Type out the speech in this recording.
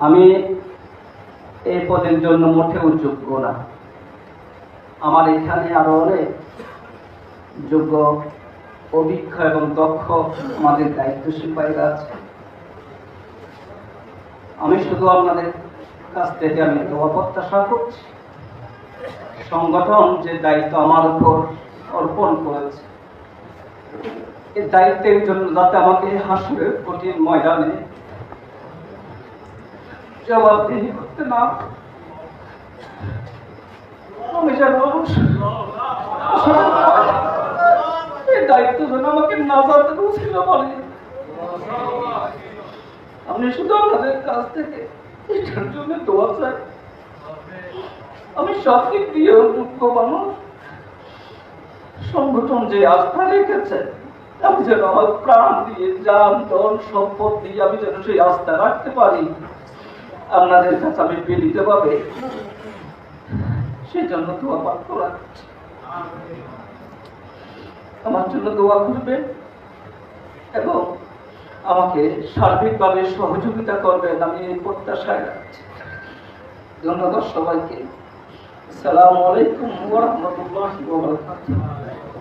আমি এই পদের জন্য মোটেও যোগ্য না। আমার এখানে আরও অনেক যোগ্য, অভিজ্ঞ এবং দক্ষ আমাদের দায়িত্বশীল বাইরে আছে। আমি শুধু আপনাদের কাছ থেকে আমি প্রত্যাশা করছি। সংগঠন যে দায়িত্ব আমার উপর অর্পণ করেছে এই দায়িত্বের জন্য যাতে আমাকে হাসুরের কঠিন ময়দানে জবাবদিহি করতে না। আমি শুধু আপনাদের কাছ থেকে এটার জন্য দোয়া চাই। আমি সব দিক দিয়ে দুঃখ মানুষ। সংগঠন যে আস্থা রেখেছে, আমি যেন আমার প্রাণ দিয়ে যান ধন, সম্পদ দিয়ে আমি যেন সেই আস্থা রাখতে পারি। আপনাদের কাছে আমি পেলিতে পাবে সেই জন্য দোয়া পাঠ করা আমার জন্য দোয়া করবেন এবং আমাকে সার্বিকভাবে সহযোগিতা করবেন আমি এই প্রত্যাশায় রাখছি। ধন্যবাদ সবাইকে। আসসালামু আলাইকুম ওয়া রাহমাতুল্লাহি ওয়া বারাকাতুহু।